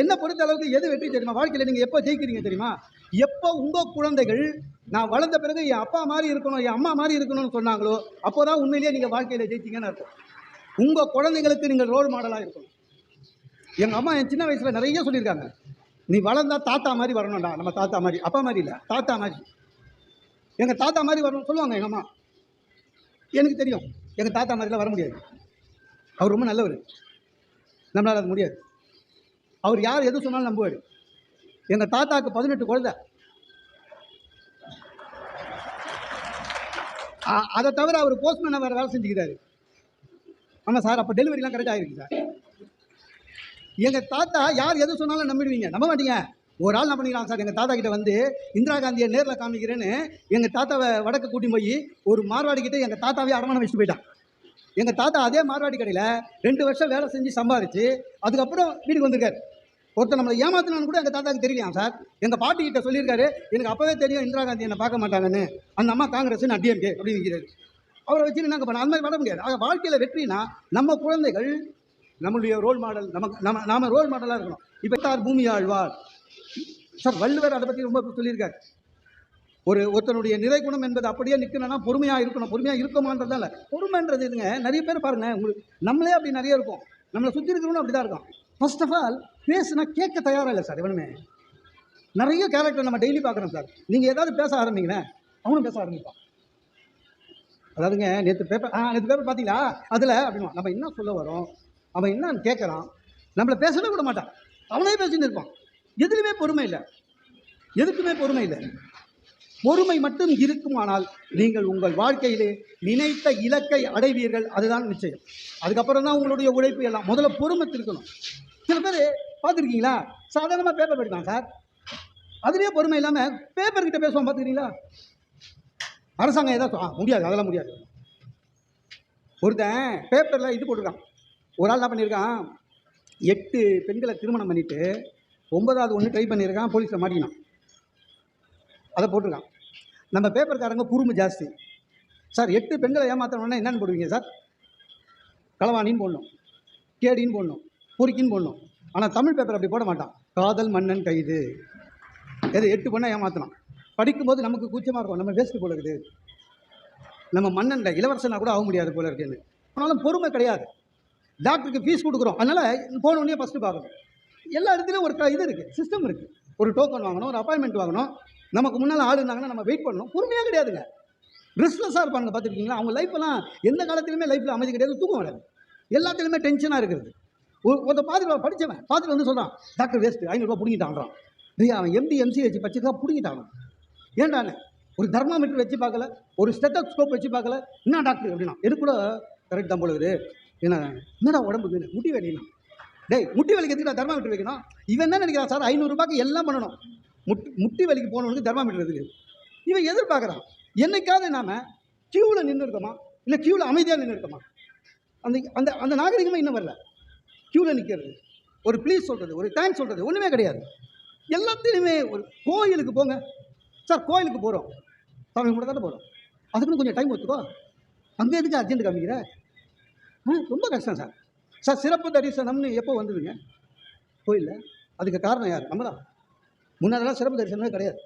என்னை பொறுத்த அளவுக்கு எது வெற்றி தெரியுமா? வாழ்க்கையில் நீங்கள் எப்போ ஜெயிக்கிறீங்க தெரியுமா? எப்போ உங்கள் குழந்தைகள் நான் வளர்ந்த பிறகு என் அப்பா மாதிரி இருக்கணும் என் அம்மா மாதிரி இருக்கணும்னு சொன்னாங்களோ அப்போ தான் உண்மையிலேயே நீங்கள் வாழ்க்கையில் ஜெயிச்சிங்கன்னு அர்த்தம். உங்கள் குழந்தைங்களுக்கு நீங்கள் ரோல் மாடலாக இருக்கணும். எங்கள் அம்மா என் சின்ன வயசில் நிறைய சொல்லியிருக்காங்க. நீ வளர்ந்தா தாத்தா மாதிரி வரணும்டா நம்ம தாத்தா மாதிரி அப்பா மாதிரி இல்லை தாத்தா மாதிரி எங்கள் தாத்தா மாதிரி வரணும் சொல்லுவாங்க எங்கள் அம்மா. எனக்கு தெரியும் எங்கள் தாத்தா மாதிரிலாம் வர முடியாது. அவர் ரொம்ப நல்லவர். நம்மளால் அது முடியாது. அவர் யார் எது சொன்னாலும் நம்புவார். எங்கள் தாத்தாக்கு பதினெட்டு குழந்தை. அதை தவிர அவர் போஸ்ட்மேனை வேறு வேலை செஞ்சுக்கிறாரு. ஆமாம் சார் அப்போ டெலிவரிலாம் கரெக்டாக ஆகிருக்கு சார். எங்கள் தாத்தா யார் எது சொன்னாலும் நம்பிடுவீங்க. நம்ப மாட்டீங்க. ஒரு ஆள் என்ன பண்ணிக்கலாம் சார்? எங்கள் தாத்தா கிட்ட வந்து இந்திரா காந்தியை நேரில் காமிக்கிறேன்னு எங்கள் தாத்தாவை வடக்கு கூட்டி போய் ஒரு மார்வாடி கிட்ட எங்கள் தாத்தாவே அடமானம் வச்சுட்டு போயிட்டான். எங்கள் தாத்தா அதே மார்வாடி கடையில் ரெண்டு வருஷம் வேலை செஞ்சு சம்பாரிச்சு அதுக்கப்புறம் வீட்டுக்கு வந்திருக்காரு. ஒருத்தர் நம்மளை ஏமாத்தினான்னு கூட எங்கள் தாத்தாக்கு தெரியலையாம் சார்? எங்கள் பாட்டி கிட்ட சொல்லியிருக்காரு எனக்கு அப்போவே தெரியும் இந்திரா காந்தி என்னை பார்க்க மாட்டாங்கன்னு. அந்த அம்மா காங்கிரஸ் நான் டிஎம்கே அப்படின்னு அவரை வச்சு நாங்கள் பண்ண அந்த மாதிரி வர முடியாது. ஆக வாழ்க்கையில் வெற்றினா நம்ம குழந்தைகள் நம்மளுடைய ரோல் மாடல் நமக்கு நம்ம நாம ரோல் மாடலாக இருக்கணும். இப்போ தார் பூமி ஆழ்வார். சார் வள்ளுவர் அதை பற்றி ரொம்ப சொல்லியிருக்காரு. ஒரு ஒருத்தனுடைய நிறை குணம் என்பது அப்படியே நிற்கணும்னா பொறுமையாக இருக்கணும். பொறுமையாக இருக்கமான்றதால பொறுமைன்றது இதுங்க. நிறைய பேர் பாருங்கள் உங்களுக்கு நம்மளே அப்படி நிறைய இருக்கும். நம்மளை சுற்றி இருக்கிறவங்களும் அப்படி தான் இருக்கும் ஃபர்ஸ்ட் ஆஃப் ஆல் பேசுனா கேட்க தயாராக இல்லை சார் இவனுமே. நிறைய கேரக்டர் நம்ம டெய்லி பார்க்குறோம் சார். நீங்கள் ஏதாவது பேச ஆரம்பிங்கண்ணே அவனும் பேச ஆரம்பிப்பான். அதாவதுங்க நேற்று பேப்பர் ஆ நேற்று பேப்பர் பார்த்தீங்களா? அதில் அப்படின்னா நம்ம என்ன சொல்ல வரோம்? அவன் என்னன்னு கேட்குறான். நம்மளை பேசவே விட மாட்டான். அவனே பேசிட்டு இருப்பான். எதுலையுமே பொறுமை இல்லை. எதுக்குமே பொறுமை இல்லை. பொறுமை மட்டும் இருக்குமானால் நீங்கள் உங்கள் வாழ்க்கையிலே நினைத்த இலக்கை அடைவீர்கள். அதுதான் நிச்சயம். அதுக்கப்புறம் தான் உங்களுடைய உழைப்பு எல்லாம். முதல்ல பொறுமை இருக்கணும். சில பேர் பார்த்துருக்கீங்களா? சாதாரணமாக பேப்பர் படிப்பான் சார். அதுலேயே பொறுமை இல்லாமல் பேப்பர்கிட்ட பேசுவோம் பார்த்துக்கிறீங்களா அரசாங்கம் ஏதாவது ஆ, முடியாது அதெல்லாம் முடியாது. ஒருத்தன் பேப்பரில் இது போட்டிருக்கான். ஒரு ஆள் என்ன பண்ணியிருக்கான்? எட்டு பெண்களை திருமணம் பண்ணிவிட்டு ஒன்பதாவது ஒன்று ட்ரை பண்ணியிருக்கான் போலீஸில் மாட்டினான் அதை போட்டிருக்கான். நம்ம பேப்பர்காரங்க குறும்பு ஜாஸ்தி. சார் எட்டு பெண்களை ஏமாற்றணும்னா என்னென்னு போடுவீங்க சார்? களவாணின்னு போடணும் கேடின்னு போடணும் பொறுக்கின்னு போடணும். ஆனால் தமிழ் பேப்பர் அப்படி போட மாட்டான். காதல் மன்னன் கைது. எது எட்டு பொண்ணை ஏமாத்தலாம். படிக்கும்போது நமக்கு கூச்சமாக இருக்கும். நம்ம வேஸ்ட்டு போல இருக்குது. நம்ம மன்னன் இளவரசனாக கூட ஆக முடியாது போல இருக்குன்னு. ஆனாலும் பொறுமை கிடையாது. டாக்டருக்கு ஃபீஸ் கொடுக்குறோம். அதனால் போனோடனே ஃபஸ்ட்டு பார்க்கணும். எல்லா இடத்துலையும் ஒரு க- இது இருக்குது சிஸ்டம் இருக்குது ஒரு டோக்கன் வாங்கணும் ஒரு அப்பாயின்மெண்ட் வாங்கணும். நமக்கு முன்னால் ஆள் இருந்தாங்கன்னா நம்ம வெயிட் பண்ணணும். பொறுமையாக கிடையாதுங்க. ரெஸ்ட்லெஸ்ஸாக இருப்பாங்க பார்த்துருக்கீங்களா? அவங்க லைஃப்லாம் எந்த காலத்துலையுமே லைஃப்பில் அமைதி கிடையாது தூக்கம் வராது. எல்லாத்துலேயுமே டென்ஷனாக இருக்கிறது. ஒரு ஒருத்த படித்தவன் பார்த்துட்டு வந்து சொல்கிறான் டாக்டர் வேஸ்ட்டு ஐநூறுரூவா பிடிங்கிட்டான்றான். டேய் அவன் எம்டி எம்சி வச்சு பச்சுக்கா பிடிங்கிட்டான் ஏன்டானே ஒரு தர்மாமீட்டர் வச்சு பார்க்கல ஒரு ஸ்டெத்தோஸ்கோப் வச்சு பார்க்கல. என்ன டாக்டர் அப்படின்னா எனக்கு கூட கரெக்ட் தான் போல இது என்ன என்னடா உடம்புக்கு இது? முட்டி வலினா? டேய் முட்டி வலிக்கு எதுக்குடா தர்மாமீட்டர் வைக்கணும்? இவன் என்ன நினைக்கிறான் சார் ஐநூறுரூபாய்க்கு எல்லாம் பண்ணணும். முட் முட்டி வலிக்கு போனவனுக்கு தர்மாமீட்டர் இருக்குது இவன் எதிர்பார்க்குறான். என்னைக்காவது நாம க்யூவில் நின்று இருக்கோமா இல்லை கியூவில் அமைதியாக நின்று இருக்கோமா அந்த அந்த அந்த நாகரிகமே இன்னும் வரல. க்யூவில் நிற்கிறது ஒரு ப்ளீஸ் சொல்கிறது ஒரு தேங்க்ஸ் சொல்கிறது ஒன்றுமே கிடையாது. எல்லாத்துலேயுமே ஒரு கோயிலுக்கு போங்க. சார் கோயிலுக்கு போகிறோம் சாமி கூட தானே போகிறோம் அதுக்குன்னு கொஞ்சம் டைம் ஒத்துக்கோ. அங்கே எதுக்கு அர்ஜென்ட் காமிக்கிற? ஆ ரொம்ப கஷ்டம் சார். சார் சிறப்பு தரிசனம்னு எப்போ வந்ததுங்க? கோயிலில். அதுக்கு காரணம் யார்? நம்ம தான். முன்னாடிலாம் சிறப்பு தரிசனமே கிடையாது.